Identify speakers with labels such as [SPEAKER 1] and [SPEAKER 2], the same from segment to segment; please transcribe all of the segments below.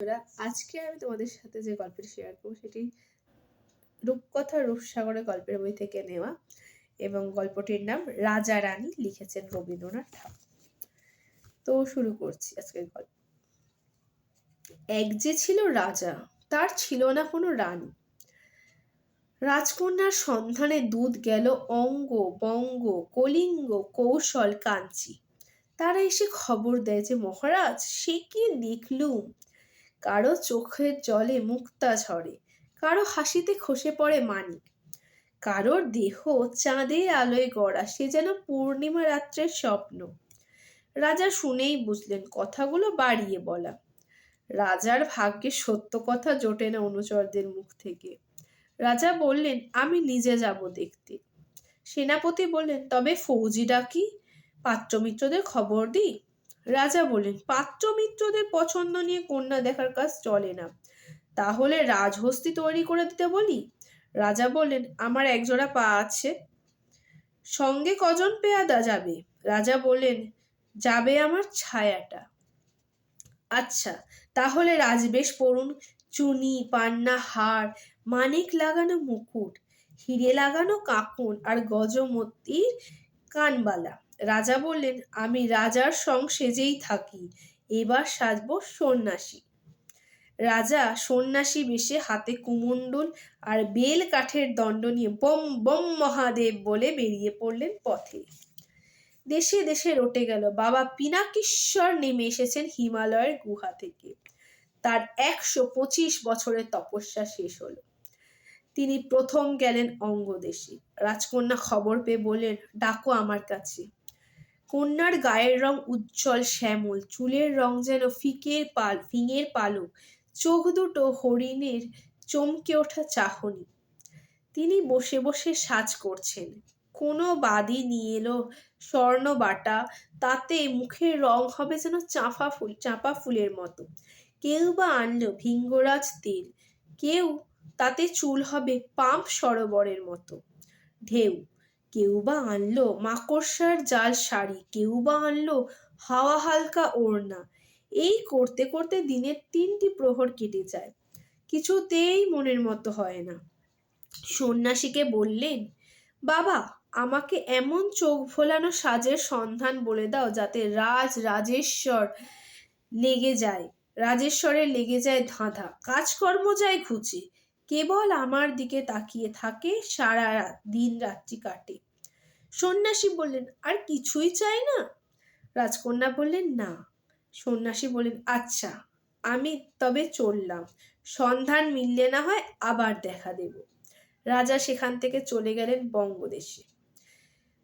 [SPEAKER 1] বন্ধুরা, আজকে আমি তোমাদের সাথে যে গল্পটি শেয়ার করব সেটি রূপকথা রূপসাগরের গল্পের বই থেকে নেওয়া এবং গল্পটির নাম রাজা রানী লিখেছেন রবীন্দ্রনাথ ঠাকুর। তো শুরু করছি আজকের গল্প। এক যে ছিল রাজা, তার ছিল না কোনো রানী। রাজকন্যার সন্ধানে দুধ গেল অঙ্গ, বঙ্গ, কলিঙ্গ, কৌশল, কাঞ্চি। তারা এসে খবর দেয় যে মহারাজ, সে কি দেখলুম কারও চোখের জলে মুক্তা ঝরে, কারও হাসিতে খসে পড়ে মানিক। কারোর দেহ চাঁদে আলোয় গড়া, সে যেন পূর্ণিমা রাত্রের স্বপ্ন। রাজা শুনেই বুঝলেন, কথাগুলো বাড়িয়ে বলা। রাজার ভাগ্যে সত্য কথা জোটে না অনুচরদের মুখ থেকে। রাজা বললেন, আমি নিজে যাব দেখতে। সেনাপতি বললেন, তবে ফৌজি ডাকি পাত্রমিত্রদের খবর দিই? রাজা বললেন, পাত্রমিত্রদের পছন্দ নিয়ে কন্যা দেখার কাজ চলে না। তাহলে রাজহস্তি তৈরি করে দিতে বলি? রাজা বললেন, আমার একজোড়া পা আছে। সঙ্গে কজন পেয়াদা যাবে? রাজা বললেন, যাবে আমার ছায়াটা। আচ্ছা তাহলে রাজবেশ পড়ুন। চুনি, পান্না, হার, মানিক লাগানো মুকুট, হিরে লাগানো কাকুন আর গজমতির কানবালা। রাজা বললেন, আমি রাজার সং সেজেই থাকি, এবার সাজবো সন্ন্যাসী। রাজা সন্ন্যাসী বেশে হাতে কুমণ্ডল আর বেল কাঠের দণ্ড নিয়ে বম বম মহাদেব বলে বেরিয়ে পড়লেন পথে। দেশে দেশে রটে গেল। বাবা পিনাকিশ্বর নেমে এসেছেন হিমালয়ের গুহা থেকে। তার একশো পঁচিশ বছরের তপস্যা শেষ হলো। তিনি প্রথম গেলেন অঙ্গদেশে। রাজকন্যা খবর পেয়ে বললেন, ডাকো আমার কাছে। কন্যার গায়ের রং উজ্জ্বল শ্যামল, চুলের রং যেন ফিকের পাল, ফিঙের পালক। চোখ দুটো হরিণের চমকে ওঠা চাহনি। তিনি বসে বসে সাজ করছেন। কোনো বাদি নিয়ে এলো স্বর্ণ বাটা, তাতে মুখের রং হবে যেন চাঁপা ফুল, চাঁপা ফুলের মতো। কেউ বা আনলো ভিঙ্গরাজ তেল, কেউ তাতে চুল হবে পাম্প সরোবরের মতো। ঢেউ কেউ বা আনলো মাকড়সার জাল শাড়ি, কেউ বা আনলো হাওয়া হালকা ওড়না। এই করতে করতে দিনের তিনটি প্রহর কেটে যায়। কিছুতেই মনের মতো হয় না। সন্ন্যাসীকে বললেন, বাবা, আমাকে এমন চোখ ভোলানো সাজের সন্ধান বলে দাও যাতে রাজ রাজেশ্বর লেগে যায়, রাজেশ্বরের লেগে যায় ধাঁধা। কাজকর্ম যায় ঘুচে। কেবল আমার দিকে তাকিয়ে থাকে সারা দিন রাত্রি কাটে। সন্ন্যাসী বললেন, আর কিছুই চাই না? রাজকন্যা বললেন, না। সন্ন্যাসী বললেন আচ্ছা আমি তবে চললাম। সন্ধান মিললে না হয় আবার দেখা দেব। রাজা সেখান থেকে চলে গেলেন বঙ্গদেশে।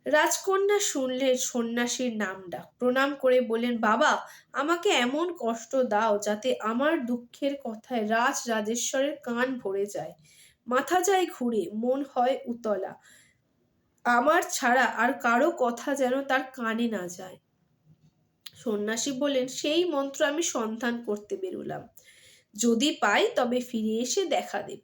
[SPEAKER 1] রাজকন্যা শুনলেন সন্ন্যাসীর নাম ডাক প্রণাম করে বললেন, বাবা, আমাকে এমন কষ্ট দাও যাতে আমার দুঃখের কথায় রাজ রাজেশ্বরের কান ভরে যায়। মাথা যায় ঘুরে, মন হয় উতলা। আমার ছাড়া আর কারও কথা যেন তার কানে না যায়। সন্ন্যাসী বললেন, সেই মন্ত্র আমি সন্ধান করতে বেরোলাম। যদি পাই তবে ফিরে এসে দেখা দেব।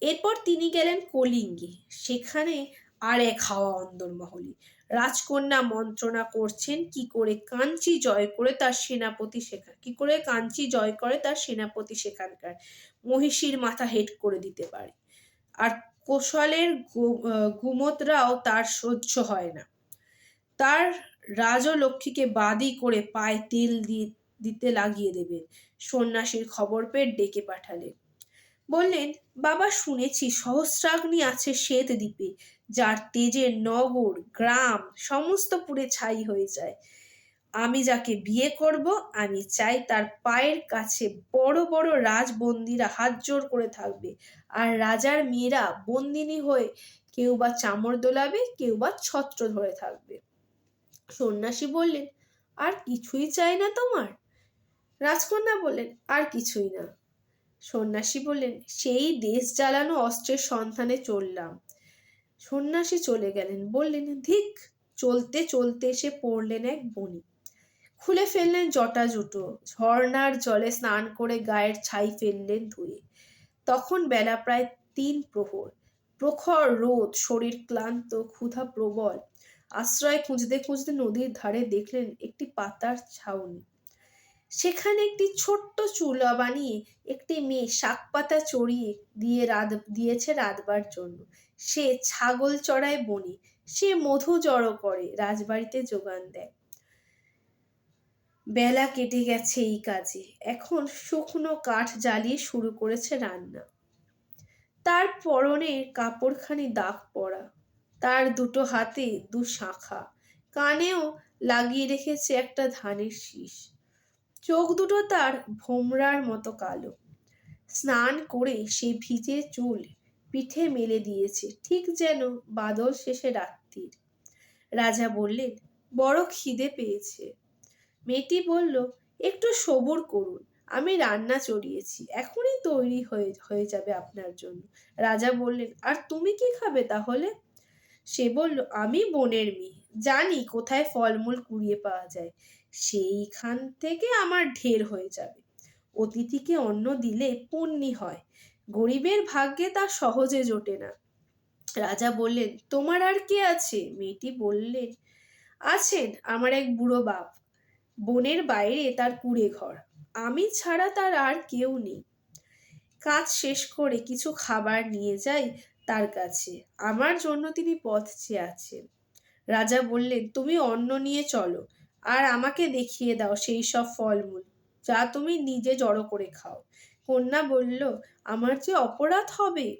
[SPEAKER 1] এরপর তিনি গেলেন কলিঙ্গে। সেখানে আর এক হাওয়া অন্দরমহলে। রাজকন্যা মন্ত্রণা করছেন, কি করে কাঞ্চি জয় করে তার সেনাপতি শেখা কি করে কাঞ্চি জয় করে তার সেনাপতি সেখানকার মহিষীর মাথা হেট করে দিতে পারে। আর কোশলের গুমতরাও তার সহ্য হয় না। তার রাজলক্ষ্মীকে বাদি করে পায়ে তেল দিয়ে দিতে লাগিয়ে দেবেন। সন্ন্যাসীর খবর পেয়ে ডেকে পাঠালেন। বললেন, বাবা শুনেছি, সহস্রাগ্নি আছে শ্বেত দ্বীপে যার তেজের নগর, গ্রাম সমস্ত পুরে ছাই হয়ে যায়। আমি যাকে বিয়ে করব, আমি চাই তার পায়ের কাছে বড় বড় রাজবন্দিরা হাত জোর করে থাকবে। আর রাজার মেয়েরা বন্দিনী হয়ে কেউ বা চামড় দোলাবে, কেউ বা ছত্র ধরে থাকবে। সন্ন্যাসী বললেন, আর কিছুই চাই না তোমার? রাজকন্যা বললেন, আর কিছুই না। সন্ন্যাসী বললেন, সেই দেশ জ্বালানো অস্ত্রের সন্ধানে চললাম। সন্ন্যাসী চলে গেলেন। বললেন, ধিক, চলতে চলতে এসে পড়লেন এক বনি খুলে ফেললেন জটা জুটো ঝর্নার জলে স্নান করে গায়ের ছাই ফেললেন ধুয়ে। তখন বেলা প্রায় তিন প্রহর। প্রখর রোদ, শরীর ক্লান্ত, ক্ষুধা প্রবল। আশ্রয় খুঁজতে খুঁজতে নদীর ধারে দেখলেন একটি পাতার ছাউনি। সেখানে একটি ছোট্ট চুলা বানিয়ে একটি মেয়ে শাক পাতা চড়িয়ে দিয়ে রাত দিয়েছে রাধবার জন্য। সে ছাগল চড়ায় বনে, সে মধু জড়ো করে, রাজবাড়িতে যোগান দেয়। বেলা কেটে গেছে এই কাজে। এখন শুকনো কাঠ জ্বালিয়ে শুরু করেছে রান্না। তার পরনে কাপড়খানি দাগ পড়া। তার দুটো হাতে দু শাখা। কানেও লাগিয়ে রেখেছে একটা ধানের শীষ। চোখ দুটো তার ভোমরার মতো কালো। স্নান করে সে ভিজে চুল পিঠে মেলে দিয়েছে, ঠিক যেন বাদল শেষে রাত্রির। রাজা বললেন, বড় খিদে পেয়েছে। মেয়েটি বলল, একটু সবুর করুন, আমি রান্না চড়িয়েছি, এখনই তৈরি হয়ে হয়ে যাবে আপনার জন্য। রাজা বললেন, আর তুমি কি খাবে তাহলে? সে বলল, আমি বনের মেয়ে, জানি কোথায় ফলমূল কুড়িয়ে পাওয়া যায় সেইখান থেকে আমার ঢের হয়ে যাবে। অতিথিকে অন্ন দিলে পুণ্যি হয়। গরিবের ভাগ্যে তা সহজে জোটে না। রাজা বললেন, তোমার আর কে আছে? মেয়েটি বললেন আছেন আমার এক বুড়ো বাপ। বনের বাইরে তার কুড়ে ঘর। আমি ছাড়া তার আর কেউ নেই। কাজ শেষ করে কিছু খাবার নিয়ে যাই তার কাছে। আমার জন্য তিনি পথ চেয়ে আছেন। রাজা বললেন, তুমি অন্ন নিয়ে চলো। আর আমাকে দেখিয়ে দাও সেই সব ফলমূল, যা তুমি নিজে জড়ো করে খাও। কন্যা বলল, আমার যে অপরাধ হবে?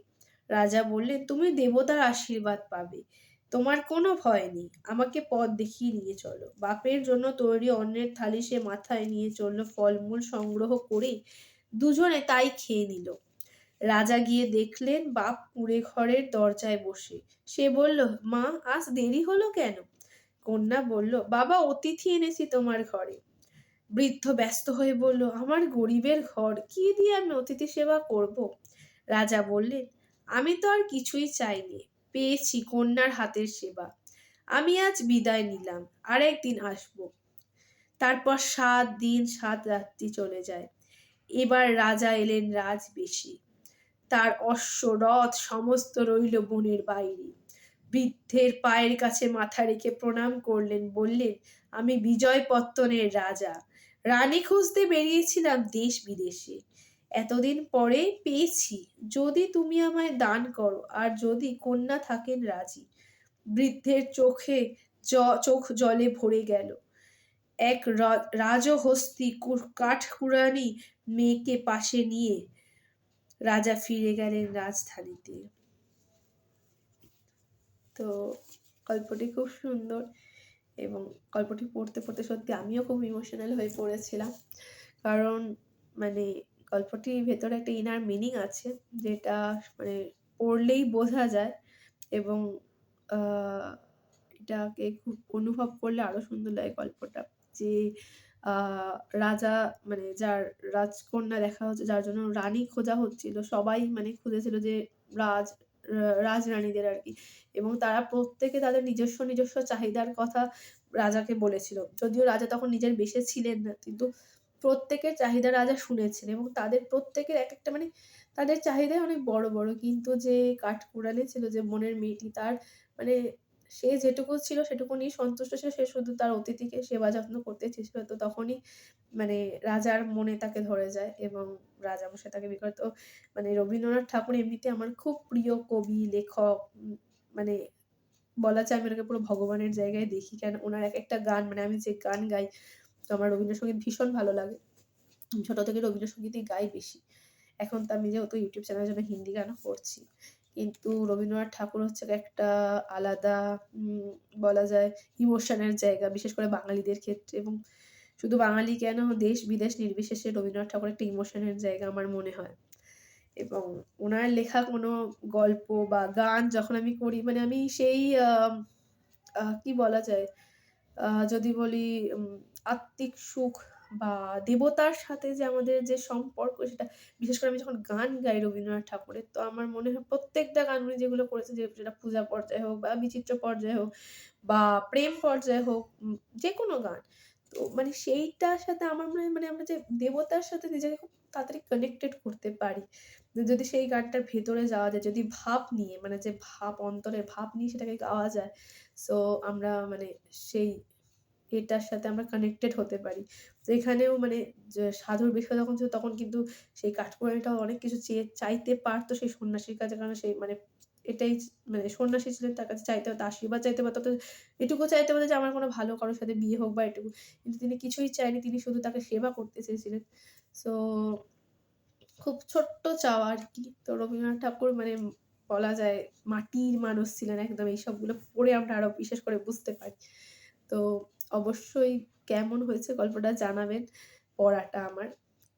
[SPEAKER 1] রাজা বললেন, তুমি দেবতার আশীর্বাদ পাবে। তোমার কোনো ভয় নেই। আমাকে পথ দেখিয়ে নিয়ে চলো। বাপের জন্য তৈরি অন্যের থালি সে মাথায় নিয়ে চলল, ফলমূল সংগ্রহ করে দুজনে তাই খেয়ে নিল। রাজা গিয়ে দেখলেন, বাপ কুড়ে ঘরের দরজায় বসে। সে বলল, মা, আজ দেরি হলো কেন? কন্যা বলল, বাবা, অতিথি এনেছি তোমার ঘরে। বৃদ্ধ ব্যস্ত হয়ে বলল, আমার গরিবের ঘর, কি দিয়ে আমি অতিথি সেবা করব? রাজা বললেন, আমি তো আর কিছুই চাইনি, পেয়েছি কন্যার হাতের সেবা। আমি আজ বিদায় নিলাম, আর একদিন আসব। তারপর সাত দিন, সাত রাত্রি চলে যায়। এবার রাজা এলেন রাজবেশী। তার অশ্ব রথ সমস্ত রইল বনের বাইরে। বৃদ্ধের পায়ের কাছে মাথা রেখে প্রণাম করলেন, বললেন, আমি বিজয় পত্তনের রাজা। রানী খুঁজতে বেরিয়েছিলাম দেশ বিদেশে। এতদিন পরে পেয়েছি। যদি তুমি আমায় দান করো, আর যদি কন্যা থাকেন রাজি বৃদ্ধের চোখে চোখ জলে ভরে গেল। এক রাজহস্তি কাঠকুড়ানি মেয়েকে পাশে নিয়ে রাজা ফিরে গেলেন রাজধানীতে। তো গল্পটি খুব সুন্দর এবং গল্পটি পড়তে পড়তে সত্যি আমিও খুব ইমোশনাল হয়ে পড়েছিলাম। কারণ মানে গল্পটির ভেতরে একটা ইনার মিনিং আছে যেটা মানে পড়লেই বোঝা যায় এবং এটাকে খুব অনুভব করলে আরও সুন্দর লাগে গল্পটা। যে রাজা মানে যার রাজকন্যা দেখা হচ্ছে, যার জন্য রানী খোঁজা হচ্ছিল, সবাই মানে খুঁজেছিল যে রাজ রাজরানীদের আর কি। এবং তারা প্রত্যেকে তাদের নিজস্ব নিজস্ব চাহিদার কথা রাজাকে বলেছিল। যদিও রাজা তখন নিজের বেশে ছিলেন না, কিন্তু প্রত্যেকের চাহিদা রাজা শুনেছেন এবং তাদের প্রত্যেকের এক একটা মানে তাদের চাহিদাই অনেক বড় বড়। কিন্তু যে কাঠকুড়ালে ছিল, যে মনের মেয়েটি, তার মানে সে যেটুকু ছিল সেটুকু নিয়ে সন্তুষ্ট ছিল, সে শুধু তার অতিথিকে সেবা যত্ন করতে চেয়েছিল। তো তখনই মানে রাজার মনে তাকে ধরে যায় এবং রাজা বসে তাকে বিকৃত মানে রবীন্দ্রনাথ ঠাকুর এমনিতে আমার খুব প্রিয় কবি, লেখক মানে বলা যায় আমি ওনাকে পুরো ভগবানের জায়গায় দেখি কেন ওনার এক একটা গান মানে আমি যে গান গাই, তো আমার রবীন্দ্রসঙ্গীত ভীষণ ভালো লাগে। ছোটো থেকে রবীন্দ্রসঙ্গীতই গাই বেশি। এখন তো আমি যেহেতু ইউটিউব চ্যানেলের জন্য হিন্দি গানও করছি। কিন্তু রবীন্দ্রনাথ ঠাকুর হচ্ছে একটা আলাদা বলা যায় ইমোশনের জায়গা, বিশেষ করে বাঙালিদের ক্ষেত্রে। এবং শুধু বাঙালি কেন, দেশ বিদেশ নির্বিশেষে রবীন্দ্রনাথ ঠাকুর একটা ইমোশনের জায়গা আমার মনে হয়। এবং ওনার লেখা কোনো গল্প বা গান যখন আমি করি মানে আমি সেই কি বলা যায় যদি বলি আত্মিক সুখ বা দেবতার সাথে যে আমাদের যে সম্পর্ক সেটা, বিশেষ করে আমি যখন গান গাই রবীন্দ্রনাথ ঠাকুরের, তো আমার মনে হয় প্রত্যেকটা গান উনি যেগুলো করেছে, যে সেটা পূজা পর্যায়ে হোক বা বিচিত্র পর্যায়ে হোক বা প্রেম পর্যায়ে হোক যে কোনো গান, তো মানে সেইটার সাথে আমার মনে হয় মানে আমরা যে দেবতার সাথে নিজেকে খুব তাড়াতাড়ি কানেক্টেড করতে পারি। যদি সেই গানটার ভেতরে যাওয়া যায়, যদি ভাব নিয়ে মানে যে ভাব অন্তরের ভাব নিয়ে সেটাকে গাওয়া যায় সো আমরা মানে সেই এটার সাথে আমরা কানেক্টেড হতে পারি। তো এখানেও মানে সাধুর বিষয় যখন ছিল তখন কিন্তু সেই কাঠপুরানিটাও অনেক কিছু চেয়ে চাইতে পারত সেই সন্ন্যাসীর কাছে কারণ সেই মানে এটাই মানে সন্ন্যাসী ছিলেন, তার কাছে চাইতে হতো, আশীর্বাদ চাইতে পারতো এটুকু চাইতে পারত যে, আমার কোনো ভালো কারোর সাথে বিয়ে হোক বা এটুকু। কিন্তু তিনি কিছুই চায়নি তিনি শুধু তাকে সেবা করতে চেয়েছিলেন। সো খুব ছোট্ট চাওয়া আর কি তো রবীন্দ্রনাথ ঠাকুর মানে বলা যায় মাটির মানুষ ছিলেন একদম এইসবগুলো পড়ে আমরা আরও বিশেষ করে বুঝতে পারি। তো অবশ্যই কেমন হয়েছে গল্পটা জানাবেন। পড়াটা আমার।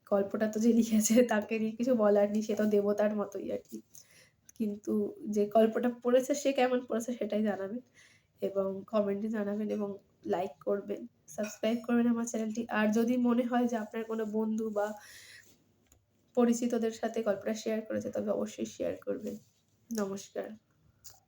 [SPEAKER 1] গল্পটা তো যে লিখেছে তাকে নিয়ে কিছু বলার নেই। সে তো দেবতার মতোই আর কি কিন্তু যে গল্পটা পড়েছে সে কেমন পড়েছে সেটাই জানাবেন এবং কমেন্টে জানাবেন এবং লাইক করবেন, সাবস্ক্রাইব করবেন আমার চ্যানেলটি। আর যদি মনে হয় যে আপনার কোনো বন্ধু বা পরিচিতদের সাথে গল্পটা শেয়ার করেছে তবে অবশ্যই শেয়ার করবেন। নমস্কার।